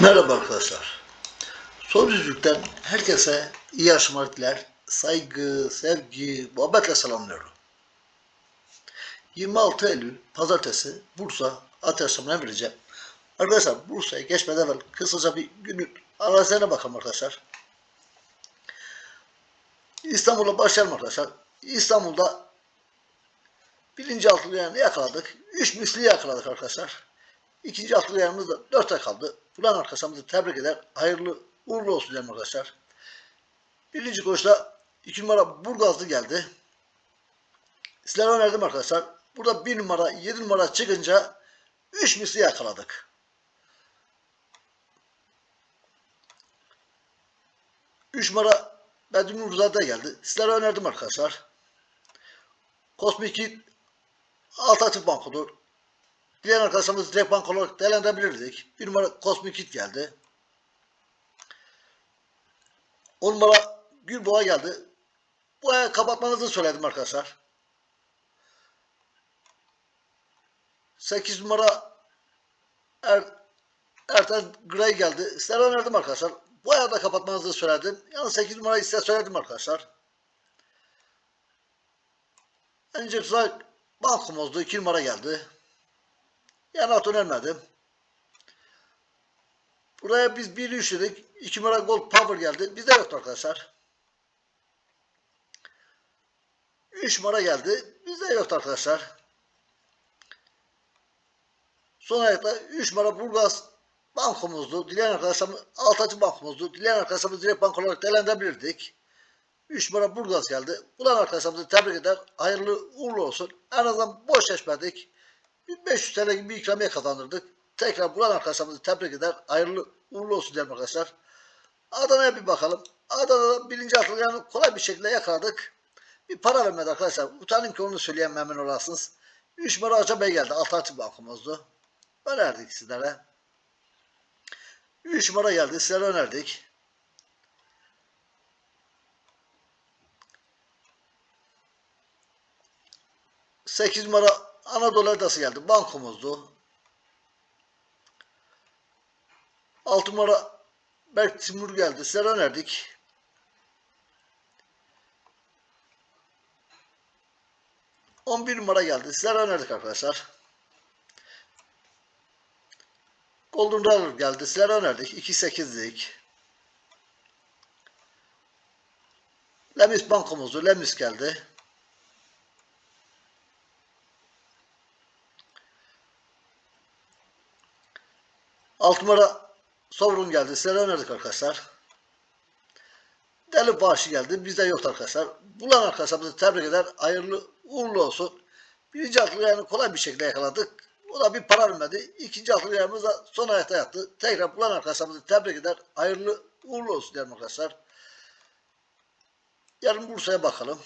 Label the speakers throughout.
Speaker 1: Merhaba arkadaşlar. Son düzlükten herkese iyi yaşamaklar, saygı, sevgi, muhabbetle selamlıyorum. 26 Eylül Pazartesi Bursa at yarışlarına vereceğim. Arkadaşlar Bursa'ya geçmeden evvel kısaca bir günün arazilerine bakalım arkadaşlar. İstanbul'a başlayalım arkadaşlar. İstanbul'da birinci altılı yani yakaladık. Üç misli yakaladık arkadaşlar. İkinci altılı yanımız da dört ay kaldı. Bulan arkadaşlarımızı tebrik eder. Hayırlı uğurlu olsun diyelim arkadaşlar. Birinci koşuda iki numara Burgazlı geldi. Sizlere önerdim arkadaşlar. Burada bir numara, yedi numara çıkınca üç misli yakaladık. Üç numara Bedim Nurzadə geldi. Sizlere önerdim arkadaşlar. Kosmik alt açık bankodur. Diğer arkadaşlarımız direkt bank olarak değerlendirebilirdik. Bir numara Cosmic Kit geldi. On numara Gülboğa geldi. Bu aya kapatmanızı söyledim arkadaşlar. 8 numara er, Ertan Gray geldi. Sizlere önerdim arkadaşlar. Bu aya da kapatmanızı söyledim. Yalnız 8 numarayı size söyledim arkadaşlar. Önce sıra bankomuzdu. 2 numara geldi. Yani at önermedim. Buraya biz bir üçledik. 2 numara Gold Power geldi. Bizde yoktu arkadaşlar. 3 numara geldi. Bizde yoktu arkadaşlar. Son ayakta 3 numara Burgaz bankomuzdu. Dileyen arkadaşlarımız Altıncı bankomuzdu. Dileyen arkadaşlarımız direkt bank olarak değerlendirebilirdik. 3 numara Burgaz geldi. Bulan arkadaşlarımızı tebrik eder. Hayırlı uğurlu olsun. En azından boş geçmedik. 500 TL gibi bir ikramiye kazandırdık. Tekrar bulan arkadaşlarımızı tebrik eder. Hayırlı uğurlu olsun diyelim arkadaşlar. Adana'ya bir bakalım. Adana'da birinci atıl yani kolay bir şekilde yakaladık. Bir para vermedi arkadaşlar. Utanın ki onu söyleyen memnun olasınız. 3 numara Hoca Bey geldi. Alternatif bankomuzdu. Önerdik sizlere. 3 numara geldi. Sizlere önerdik. Sekiz numara Anadolu Adası geldi. Bankomuzdu. 6 numara Berk Timur geldi. Sizlere önerdik. On bir numara geldi. Sizlere önerdik arkadaşlar. Golden Dollar geldi. Sizlere önerdik. 2.8'lik. Lemis bankomuzdu. Lemis geldi. Alt numara Sovrun geldi. Sizlere önerdik arkadaşlar. Deli Bağışı geldi. Bizde yoktu arkadaşlar. Bulan arkadaşlarımızı tebrik eder. Hayırlı uğurlu olsun. Birinci akıllı yani kolay bir şekilde yakaladık. O da bir para vermedi. İkinci akıllı yanımız da son ayakta yattı. Tekrar bulan arkadaşlarımızı tebrik eder. Hayırlı uğurlu olsun diyelim arkadaşlar. Yarın Bursa'ya bakalım.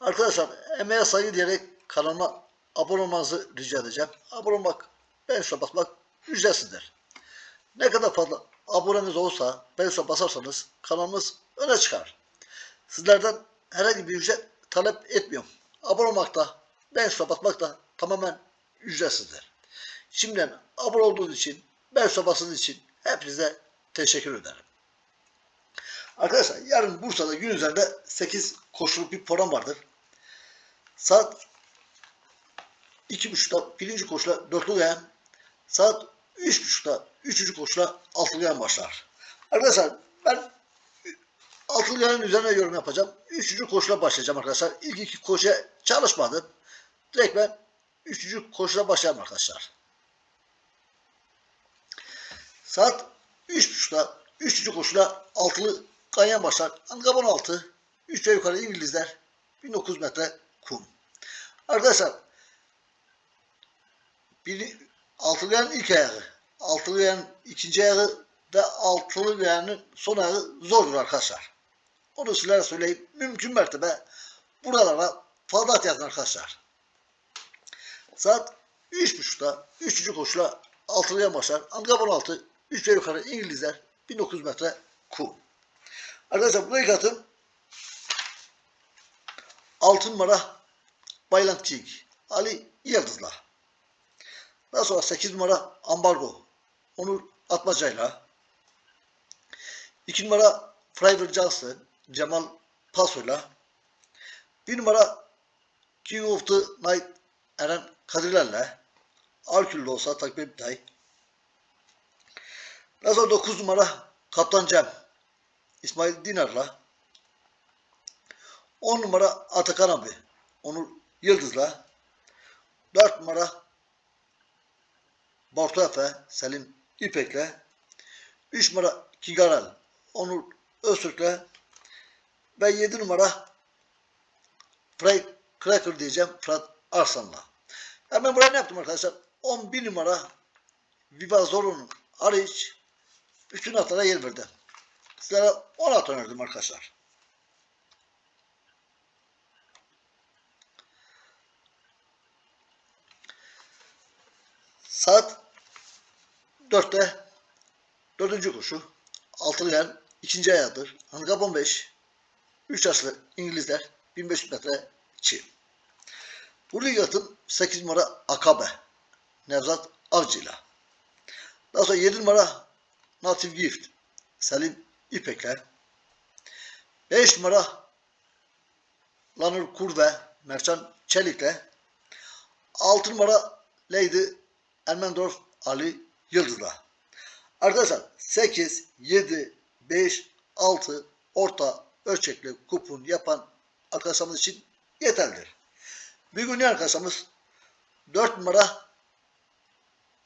Speaker 1: Arkadaşlar emeğe saygı diyerek kanalıma abone olmanızı rica edeceğim. Abone olmak, beğen tuşuna basmak ücretsizdir. Ne kadar fazla abonemiz olsa, beğen tuşuna basarsanız kanalımız öne çıkar. Sizlerden herhangi bir ücret talep etmiyorum. Abone olmak da, beğen tuşuna basmak da tamamen ücretsizdir. Şimdiden abone olduğunuz için, beğen tuşuna bastığınız için hepinize teşekkür ederim. Arkadaşlar yarın Bursa'da gün üzerinde 8 koşuluk bir program vardır. Saat 2.30'da birinci koşula dörtlü uyan, saat 3.30'da üçüncü koşula altılı uyan başlar. Arkadaşlar ben altılı uyanın üzerine yorum yapacağım. Üçüncü koşula başlayacağım arkadaşlar. İlk iki koşuya çalışmadım. Direkt ben üçüncü koşula başlayalım arkadaşlar. Saat 3.30'da üçüncü koşula altılı ganyan başlar. Angabon altı, 3 ve yukarı İngilizler 1900 metre kum. Arkadaşlar bir altılıyan ilk ayağı, altılıyan ikinci ayağı ve altılıyanın son ayağı zordur arkadaşlar. Onu sizlere söyleyeyim. Mümkün mertebe buralara fazla yazın arkadaşlar. Saat 3.30'da 3. koşula altılıyan başlar. Angabon altı, 3 ve yukarı İngilizler 1900 metre kum. Arkadaşlar buraya katın. Altın numara Baylant King. Ali Yıldız'la. Daha sonra 8 numara Ambargo. Onur Atmaca'yla. 2 numara Freiburg Johnson. Cemal Paso'yla. 1 numara King of the Night Eren Kadirler'le. Arküllü olsa takip Ebitay. Daha sonra 9 numara Kaptan Cem. İsmail Dinar'la. 10 numara Atakan abi. Onur Yıldız'la. 4 numara Bartu Efe, Selim İpek'le. 3 numara Kigaral, Onur Öztürk'le. Ve 7 numara Frank Cracker diyeceğim Fırat Arslan'la. Hemen buraya ne yaptım arkadaşlar? 11 numara Viva Zorun'un hariç bütün atlara yer verdim. Sizlere 10 at önerdim arkadaşlar. Saat 4'te dördüncü koşu. Altılı ikinci ayağıdır. Handikap 15. 3 yaşlı İngilizler 1500 metre çi. Bu lig atım 8 numara Akabe. Nevzat Avcı'yla. Daha sonra 7 numara Native Gift. Selim İpekler. 5 numara Lanur Kurve. Mercan Çelik'le. 6 numara Lady Ermendorf Ali Yıldız'la. Arkadaşlar 8, 7, 5, 6 orta ölçekli kupon yapan arkadaşlarımız için yeterlidir. Bir gün arkadaşlarımız 4 numara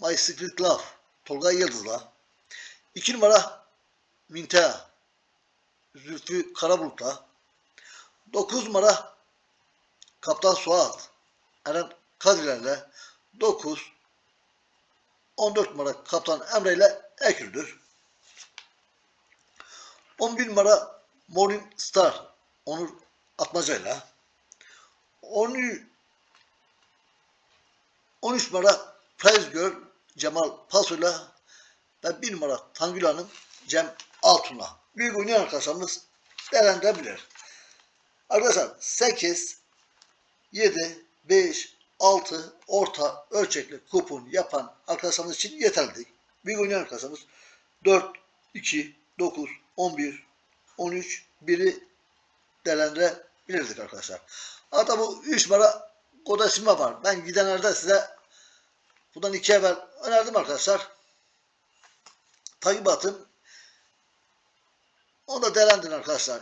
Speaker 1: My Secret Love Tolga Yıldız'la 2 numara Mintea Zülfü Karabulut'la 9 numara Kaptan Suat Eren Kadirler'le 9 14 numara Kaptan Emre ile Ekül'dür. 11 numara Morning Star Onur Atmaca'yla 13 13 numara Prize Girl Cemal Paso'yla ve 1 numara Tangül Hanım Cem Altun'la. Büyük oynayan arkadaşlarımız değerlendirebilir. Arkadaşlar 8, 7, 5, 6 orta ölçekli kupon yapan arkadaşlarımız için yeterli. Bir oynayan arkadaşlarımız 4, 2, 9, 11, 13, 1'i değerlendirebilirdik arkadaşlar. Hatta bu 3 numara Kodasima var. Ben gidenlerde size bundan iki evvel önerdim arkadaşlar. Takip atın. Onu da değerlendirin arkadaşlar.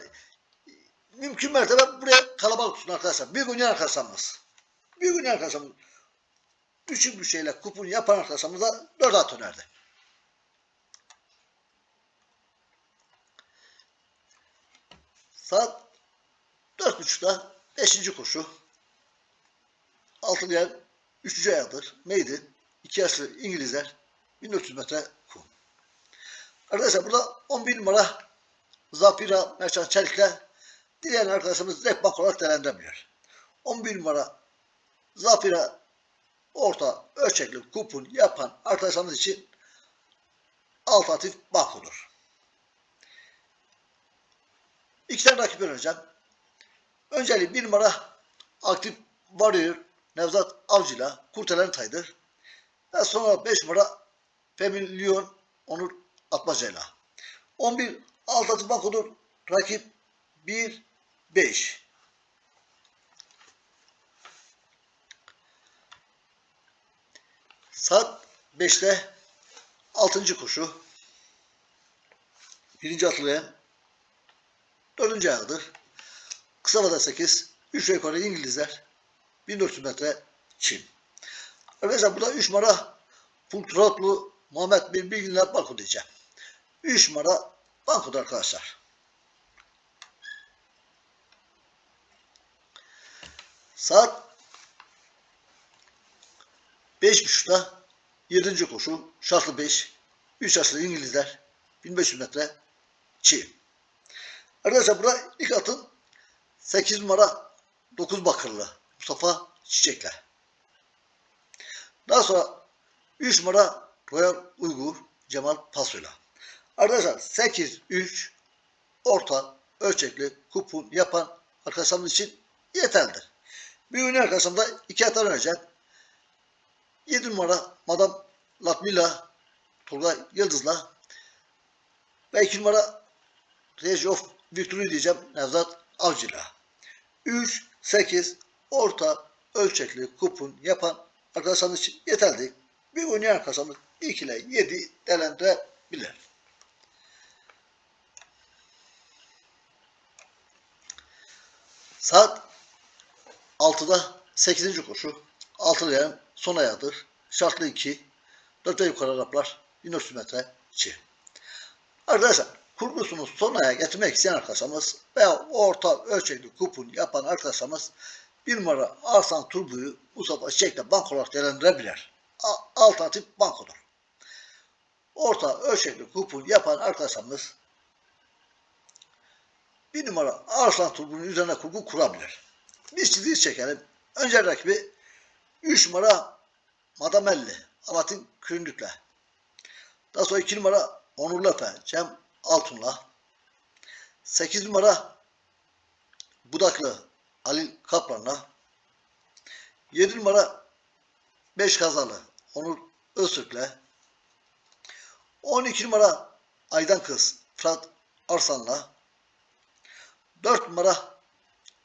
Speaker 1: Mümkün mertebe buraya kalabalık tutun arkadaşlar. Bir oynayan arkadaşlarımız. Bir gün arkadaşımız düşük bir şeyle kupon yapan arkadaşımıza 4 at önerdi. Saat 4.30'da 5. koşu. Altılı yer 3. ayağıdır. Neydi? 2 yaşlı İngilizler 1400 metre kum. Arkadaşlar burada 11 numara Zafira Merçan Çelik'le dileyen arkadaşımız rep bank olarak değerlendiremiyor. 11 numara Zafira orta ölçekli kupon yapan arkadaşlarımız için alternatif bankodur. İki tane rakip önereceğim. Önceliği bir numara aktif Warrior Nevzat Avcı'yla kurtaran taydır. Ve sonra 5 numara Femin Lyon Onur Atmaca'yla. 11 alternatif bankodur. Rakip 1 5. Saat 5'te 6. koşu. Birinci atlıya 4. ayağıdır. Kısa vada 8. 3 yukarı İngilizler. 1400 metre Çin. Arkadaşlar burada 3 numara Fultrotlu Muhammed bir bilginler banko diyeceğim. 3 numara bankoda arkadaşlar. Saat 5.30'da 7. koşu şartlı 5. 3 yaşlı İngilizler 1500 metre çi. Arkadaşlar burada ilk atın 8 numara 9 bakırlı Mustafa Çiçekler. Daha sonra 3 numara Royal Uygur Cemal Paso'yla. Arkadaşlar 8 3 orta ölçekli kupon yapan arkadaşlarımız için yeterlidir. Bir ünlü arkadaşlarımda iki atar önereceğim. 7 numara Madame Latmila Turgay Yıldız'la ve 2 numara Rage of Victory diyeceğim Nevzat Avcı'la. 3, 8 orta ölçekli kupon yapan arkadaşlarımız için yeterli. Bir oynayan arkadaşlarımız 2 ile 7 değerlendirebilir. Saat 6'da 8. koşu. 6 leğen son ayağıdır. Şartlı 2. 4 ve yukarı Araplar 1400 metre çi. Arkadaşlar kurgusunu son aya getirmek isteyen arkadaşlarımız veya orta ölçekli kupon yapan arkadaşlarımız bir numara Arslan Turbu'yu Mustafa Çiçek'le bank olarak değerlendirebilir. Alternatif bankodur. Orta ölçekli kupon yapan arkadaşlarımız bir numara Arslan Turbu'nun üzerine kurgu kurabilir. Biz çizgiyi çekelim. Önce rakibi 3 numara Madamelli Alatin Küründük'le. Daha sonra 2 numara Onurlu Efe Cem Altun'la. 8 numara Budaklı Halil Kaplan'la. 7 numara 5 kazalı Onur Öztürk'le. 12 numara Aydan Kız Fırat Arslan'la. 4 numara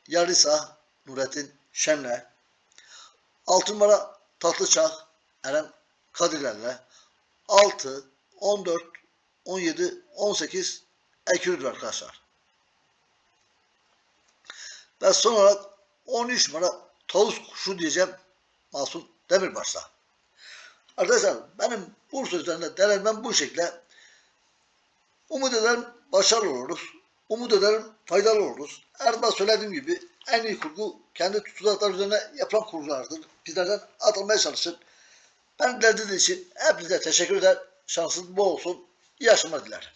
Speaker 1: Yarisa Nurettin Şen'le. 6 numara Tatlıçağ Eren Kadirler'le. 6, 14, 17, 18 ekürüdür arkadaşlar. Ve son olarak 13 numara tavus kuşu diyeceğim Masum Demirbaş'la. Arkadaşlar benim Bursa üzerinde denemem bu şekilde. Umut ederim başarılı oluruz. Umut ederim faydalı oluruz. Her zaman söylediğim gibi en iyi kurgu kendi tuzaklar üzerine yapılan kurgulardır. Bizlerden atılmaya çalışın. Ben dinlediğiniz için hepinize teşekkür eder. Şansınız bol olsun. İyi akşamlar dilerim.